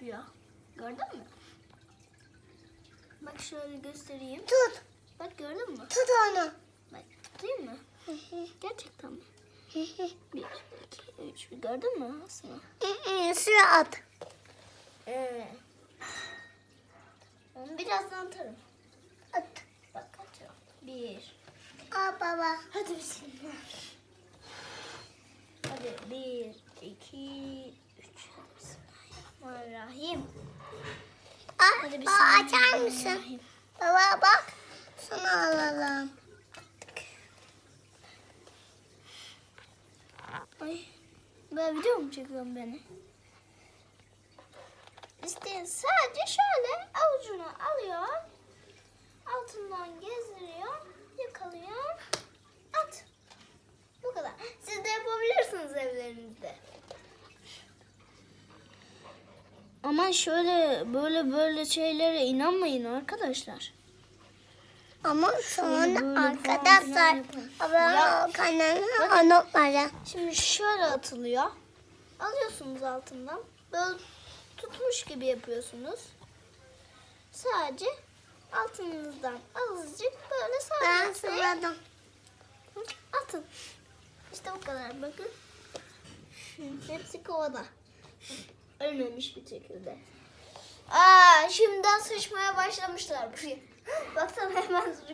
yapıyor. Gördün mü? Bak şöyle göstereyim. Tut. Bak gördün mü? Tut onu. Bak tutayım mı? Gerçekten mi? Bir, iki, üç. Gördün mü aslında? Sıra at. Ee, onu birazdan atarım. At. Bak atıyorum. Bir. Al baba. Hadi bismillah. Hadi bir, iki, üç. Hadi bismillahirrahmanirrahim. Al, Hadi baba açar mısın? bismillahirrahmanirrahim. Baba bak. Sana alalım. Ay, ben video mu çekiyorum beni? İşte sadece şöyle avucuna alıyor. Altından gezdiriyor. Yakalıyor. At. Bu kadar. Siz de yapabilirsiniz evlerinizde. Ama şöyle böyle böyle şeylere inanmayın arkadaşlar. Ama sonra arkadaşlar abone kanalına unutmayın. Şimdi şöyle atılıyor. Alıyorsunuz altından. Böyle tutmuş gibi yapıyorsunuz. Sadece altınızdan azıcık böyle Ben sadece sıradım. atın. İşte bu kadar bakın. Hepsi kovada. Ölmemiş bir şekilde. Aa, şimdiden sıçmaya başlamışlar buraya. Baksana hemen